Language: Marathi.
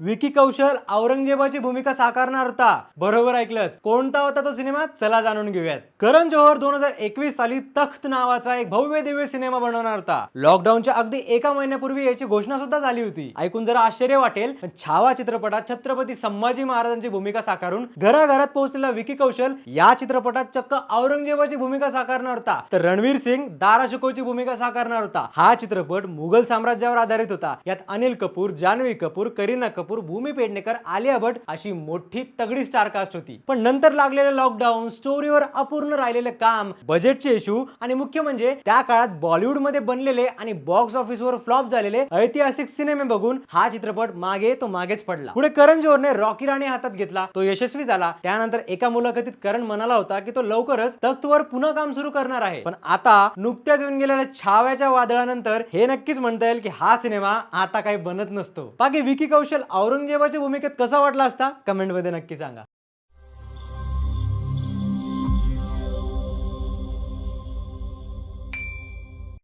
विकी कौशल औरंगजेबाची भूमिका साकारणार होता. बरोबर ऐकलं कोणता होता तो सिनेमा? चला जाणून घेऊयात. करण जोहर दोन हजार एकवीस साली तख्त नावाचा एक भव्य दिव्य सिनेमा बनवणार होता. लॉकडाऊनच्या अगदी एका महिन्यापूर्वी याची घोषणा सुद्धा झाली होती. ऐकून जरा आश्चर्य वाटेल पण छावा चित्रपटात छत्रपती संभाजी महाराजांची भूमिका साकारून घराघरात पोहोचलेला विकी कौशल या चित्रपटात चक्क औरंगजेबाची भूमिका साकारणार होता. तर रणवीर सिंग दाराशुकोची भूमिका साकारणार होता. हा चित्रपट मुघल साम्राज्यावर आधारित होता. यात अनिल कपूर जान्हवी कपूर करीना कपूर भूमी पेडणेकर आलिया भट अशी मोठी तगडी स्टार कास्ट होती. पण नंतर लागलेले लॉकडाऊन स्टोरीवर अपूर्ण राहिलेले काम बजेटचे इश्यू आणि मुख्य म्हणजे त्या काळात बॉलिवूडमध्ये बनलेले आणि बॉक्स ऑफिसवर फ्लॉप झालेले ऐतिहासिक सिनेमे बघून हा चित्रपट मागे तो मागेच पडला. पुढे करण जोहरने रॉकी राणी हातात घेतला तो यशस्वी झाला. त्यानंतर एका मुलाखतीत करण म्हणाला होता की तो लवकरच तख्तवर पुन्हा काम सुरू करणार आहे. पण आता नुकत्याच येऊन गेलेल्या छाव्याच्या वादळानंतर हे नक्कीच म्हणता येईल की हा सिनेमा आता काही बनत नसतो. बाकी विकी कौशल औरंगजेबाच्या भूमिकेत कसा वाटला असता? कमेंटमध्ये नक्की सांगा.